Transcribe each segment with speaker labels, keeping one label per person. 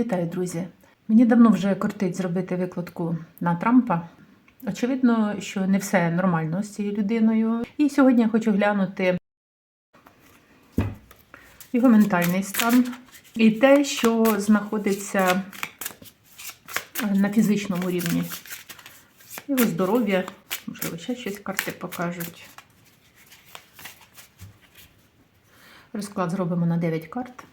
Speaker 1: Вітаю, друзі! Мені давно вже кортить зробити викладку на Трампа. Очевидно, що не все нормально з цією людиною. І сьогодні я хочу глянути його ментальний стан і те, що знаходиться на фізичному рівні. Його здоров'я, можливо, ще щось карти покажуть. Розклад зробимо на 9 карт.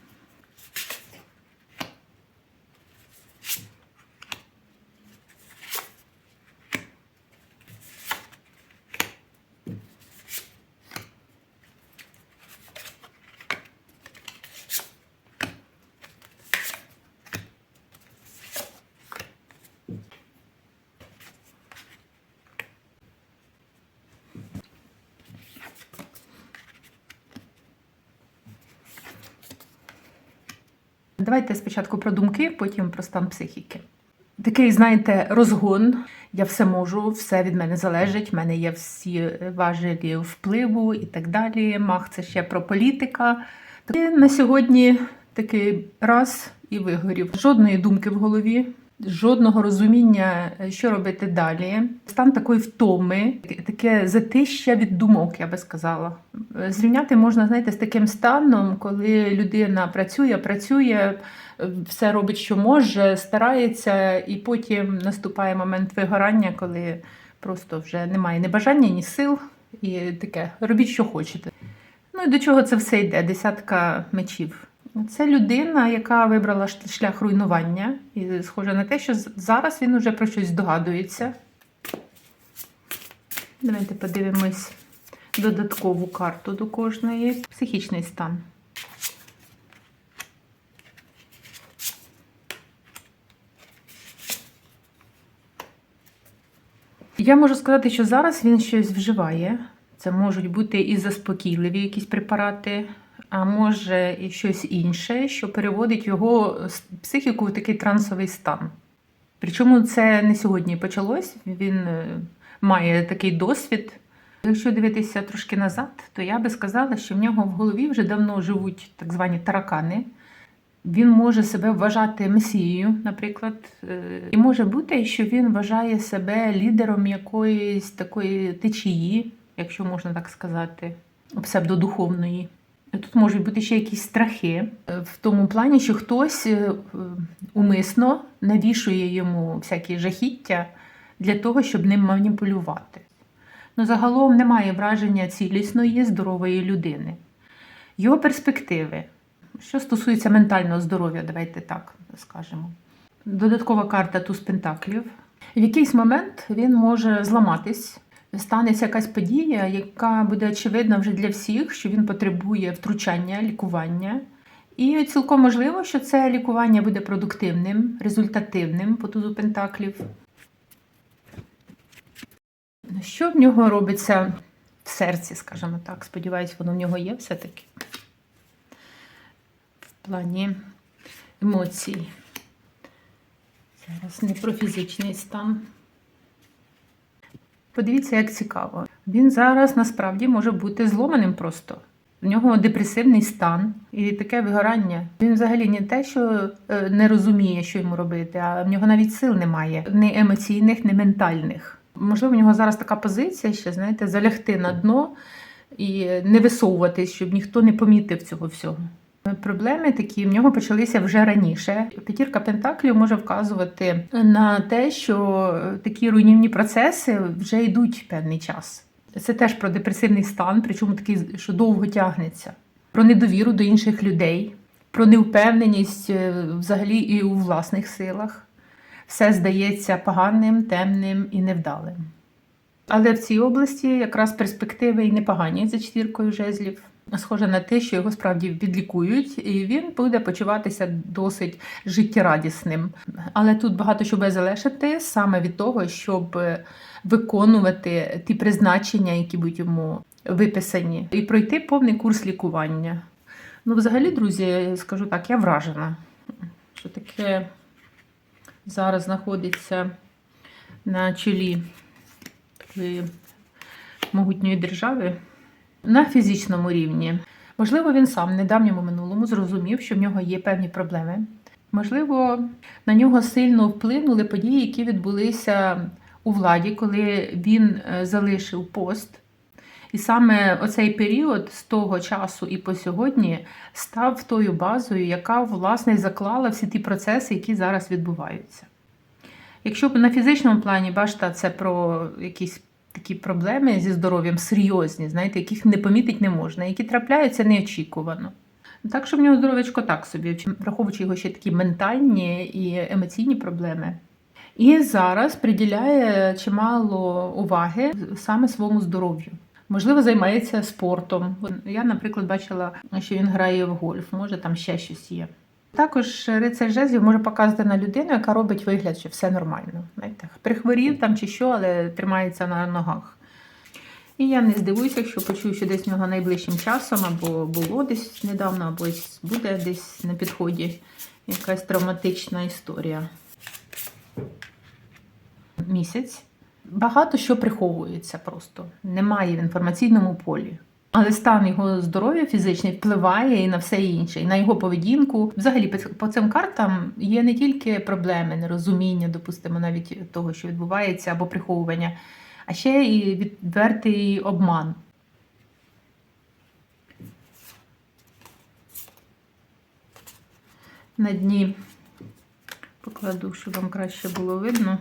Speaker 1: Давайте спочатку про думки, потім про стан психіки. Такий, знаєте, розгон. Я все можу, все від мене залежить. в мене є всі важелі впливу і так далі. Мах це ще про політика. І на сьогодні такий раз і вигорів. Жодної думки в голові, жодного розуміння, що робити далі. Стан такої втоми, таке затища від думок, я би сказала. Зрівняти можна, знаєте, з таким станом, коли людина працює, працює, все робить, що може, старається, і потім наступає момент вигорання, коли просто вже немає ні бажання, ні сил, і таке робіть, що хочете. Ну і до чого це все йде? Десятка мечів. Це людина, яка вибрала шлях руйнування, і схоже на те, що зараз він уже про щось здогадується. Давайте подивимось додаткову карту до кожної. Психічний стан. Я можу сказати, що зараз він щось вживає. Це можуть бути і заспокійливі якісь препарати, а може і щось інше, що переводить його психіку в такий трансовий стан. Причому це не сьогодні почалось, він е, має такий досвід. Якщо дивитися трошки назад, то я би сказала, що в нього в голові вже давно живуть так звані таракани. Він може себе вважати месією, наприклад, Е, і може бути, що він вважає себе лідером якоїсь такої течії, якщо можна так сказати, псевдодуховної. Тут можуть бути ще якісь страхи е, в тому плані, що хтось е, умисно навішує йому всякі жахіття для того, щоб ним маніпулювати. Ну, загалом немає враження цілісної, здорової людини. Його перспективи, що стосується ментального здоров'я, давайте так скажемо. Додаткова карта туз пентаклів. В якийсь момент він може зламатись, станеться якась подія, яка буде очевидна вже для всіх, що він потребує втручання, лікування. І цілком можливо, що це лікування буде продуктивним, результативним по тузу пентаклів. Що в нього робиться в серці, скажімо так? Сподіваюсь, воно в нього є все-таки. В плані емоцій. Зараз не про фізичний стан. Подивіться, як цікаво. Він зараз насправді може бути зломаним просто. В нього депресивний стан і таке вигорання. Він взагалі не те, що е, не розуміє, що йому робити, а в нього навіть сил немає, ні емоційних, ні ментальних. Можливо, в нього зараз така позиція, ще знаєте, залягти на дно і не висовуватись, щоб ніхто не помітив цього всього. Проблеми такі в нього почалися вже раніше. П'ятірка пентаклів може вказувати на те, що такі руйнівні процеси вже йдуть певний час. Це теж про депресивний стан, причому такий, що довго тягнеться, про недовіру до інших людей, про невпевненість е, взагалі і у власних силах. Все здається поганим, темним і невдалим. Але в цій області якраз перспективи і непогані за четвіркою жезлів. Схоже на те, що його справді відлікують, і він буде почуватися досить життєрадісним. Але тут багато що буде залежати саме від того, щоб виконувати ті призначення, які будуть йому виписані, і пройти повний курс лікування. Ну, взагалі, друзі, скажу так, я вражена, що таке зараз знаходиться на чолі такої могутньої держави на фізичному рівні. Можливо, він сам в недавньому минулому зрозумів, що в нього є певні проблеми. Можливо, на нього сильно вплинули події, які відбулися у владі, коли він е, залишив пост. І саме оцей період з того часу і по сьогодні став тою базою, яка власне заклала всі ті процеси, які зараз відбуваються. Якщо на фізичному плані бачите, це про якісь такі проблеми зі здоров'ям серйозні, знаєте, яких не помітить не можна, які трапляються неочікувано. Так що в нього здоров'ячко так собі, враховуючи його ще такі ментальні і емоційні проблеми. І зараз приділяє чимало уваги саме своєму здоров'ю. Можливо, займається спортом. Я, наприклад, бачила, що він грає в гольф, може там ще щось є. Також рицар жезлів може показати на людину, яка робить вигляд, що все нормально. Знаєте, прихворів там чи що, але тримається на ногах. І я не здивуюся, якщо почую, що десь в нього найближчим часом або було десь недавно, або буде десь на підході якась травматична історія. Місяць. Багато що приховується просто, немає в інформаційному полі. Але стан його здоров'я фізичний впливає і на все інше, і на його поведінку. Взагалі, по- цим картам є не тільки проблеми, нерозуміння, допустимо, навіть того, що відбувається, або приховування, а ще і відвертий обман. На дні покладу, щоб вам краще було видно.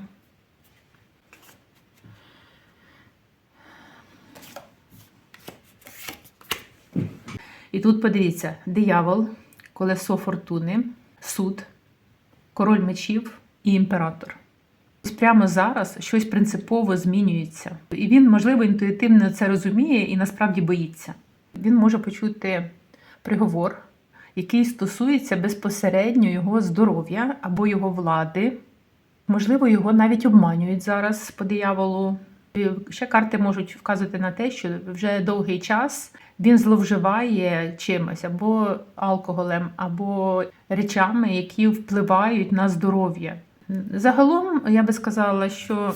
Speaker 1: І тут подивіться: диявол, колесо фортуни, суд, король мечів і імператор. Прямо зараз щось принципово змінюється. І він, можливо, інтуїтивно це розуміє і насправді боїться. Він може почути приговор, який стосується безпосередньо його здоров'я або його влади. Можливо, його навіть обманюють зараз по дияволу. Ще карти можуть вказувати на те, що вже довгий час він зловживає чимось або алкоголем, або речами, які впливають на здоров'я. Загалом я би сказала, що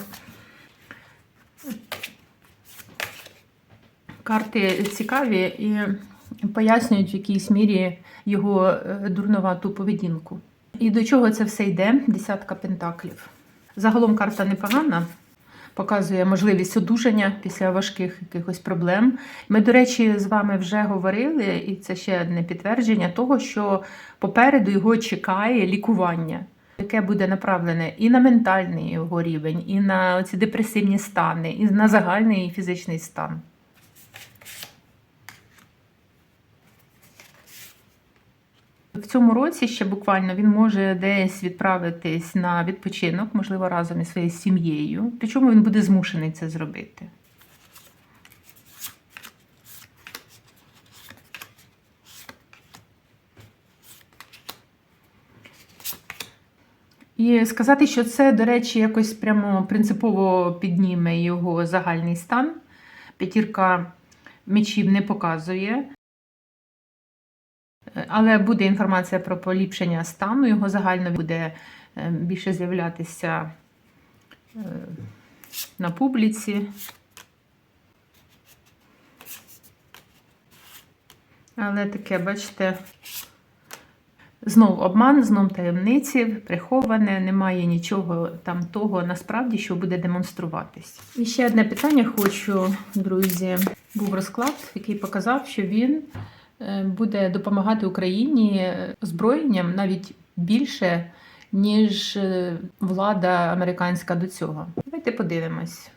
Speaker 1: карти цікаві і пояснюють в якійсь мірі його е, дурновату поведінку. І до чого це все йде? Десятка пентаклів. Загалом карта непогана, показує можливість одужання після важких якихось проблем. Ми, до речі, з вами вже говорили, і це ще одне підтвердження того, що попереду його чекає лікування, яке буде направлене і на ментальний його рівень, і на ці депресивні стани, і на загальний фізичний стан. В цьому році ще буквально він може десь відправитись на відпочинок, можливо, разом із своєю сім'єю. Причому він буде змушений це зробити. І сказати, що це, до речі, якось прямо принципово підніме його загальний стан. П'ятірка мечів не показує. Але буде інформація про поліпшення стану, його загально буде е, більше з'являтися е, на публіці. Але таке, бачите, знов обман, знов таємниці, приховане, немає нічого там того насправді, що буде демонструватись. І ще одне питання хочу, друзі. Був розклад, який показав, що він буде допомагати Україні озброєнням навіть більше, ніж е, влада американська до цього. Давайте подивимось.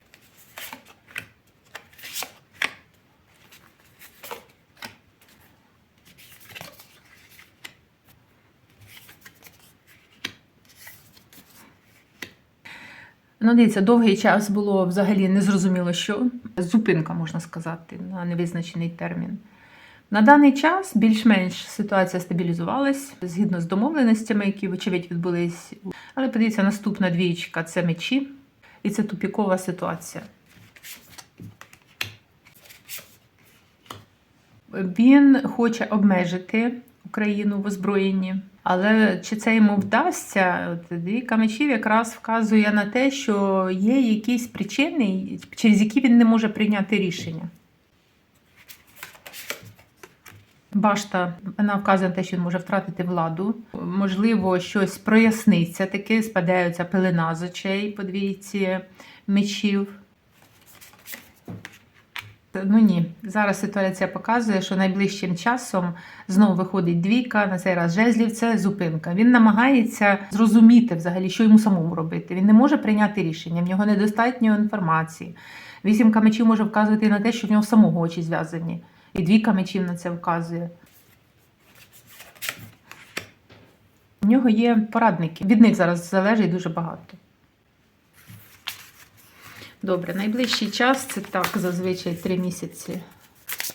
Speaker 1: Ну, дивіться, довгий час було взагалі незрозуміло, що зупинка, можна сказати, на невизначений термін. На даний час більш-менш ситуація стабілізувалась згідно з домовленостями, які, вочевидь, відбулись. Але подивіться, наступна двічка це мечі, і це тупікова ситуація. Він хоче обмежити Україну в озброєнні. Але чи це йому вдасться? От Двійка мечів якраз вказує на те, що є якісь причини, через які він не може прийняти рішення. Башта вона вказує на те, що він може втратити владу. Можливо, щось проясниться, таки спадається пелена з очей по двійці мечів. Ну ні, зараз ситуація показує, що найближчим часом знову виходить двійка, на цей раз жезлів, це зупинка. Він намагається зрозуміти взагалі, що йому самому робити. Він не може прийняти рішення, в нього недостатньо інформації. Вісімка мечів може вказувати на те, що в нього самого очі зв'язані. І двійка мечів на це вказує. У нього є порадники. Від них зараз залежить дуже багато. Добре, найближчий час це так, зазвичай три місяці.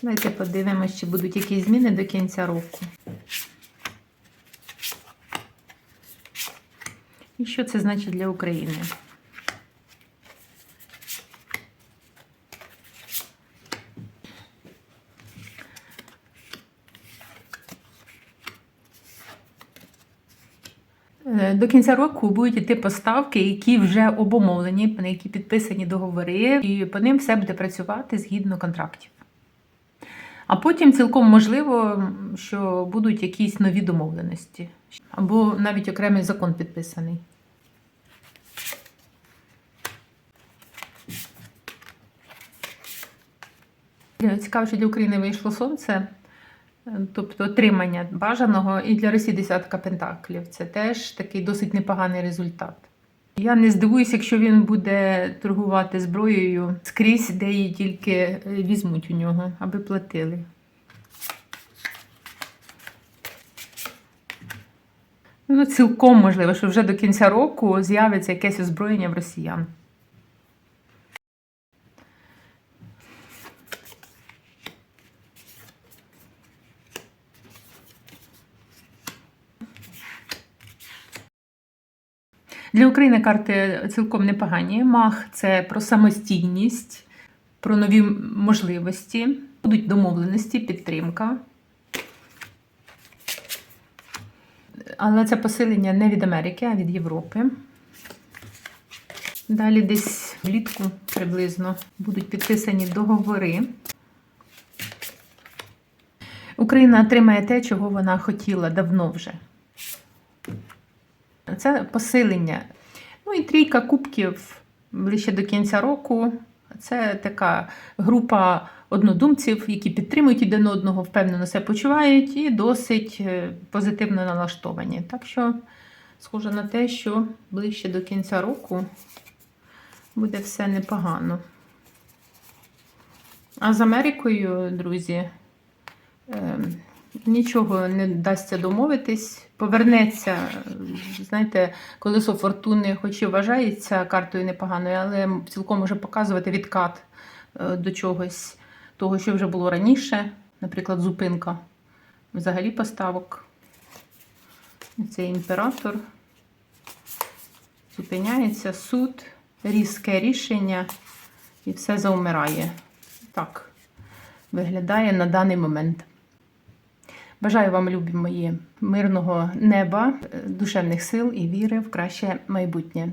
Speaker 1: Давайте подивимося, чи будуть якісь зміни до кінця року. І що це значить для України? До кінця року будуть йти поставки, які вже обумовлені, на які підписані договори, і по ним все буде працювати згідно контрактів. А потім цілком можливо, що будуть якісь нові домовленості, або навіть окремий закон підписаний. Цікаво, що для України вийшло сонце, тобто отримання бажаного, і для Росії десятка пентаклів. Це теж такий досить непоганий результат. Я не здивуюся, якщо він буде торгувати зброєю скрізь, де її тільки е, візьмуть у нього, аби платили. Ну, цілком можливо, що вже до кінця року з'явиться якесь озброєння в росіян. Для України карти цілком непогані. Мах це про самостійність, про нові можливості, будуть домовленості, підтримка. Але це посилення не від Америки, а від Європи. Далі десь влітку приблизно будуть підписані договори. Україна отримає те, чого вона хотіла давно вже. Це посилення. Ну і трійка кубків ближче до кінця року. Це така група однодумців, які підтримують один одного, впевнено себе почувають і досить е, позитивно налаштовані. Так що, схоже на те, що ближче до кінця року буде все непогано. А з Америкою, друзі, ем, нічого не вдасться домовитись. Повернеться, знаєте, колесо фортуни, хоч і вважається картою непоганою, але цілком може показувати відкат е, до чогось того, що вже було раніше, наприклад, зупинка взагалі поставок. Це імператор. Зупиняється суд, різке рішення і все заумирає. Так виглядає на даний момент. Бажаю вам, любі мої, мирного неба, душевних сил і віри в краще майбутнє.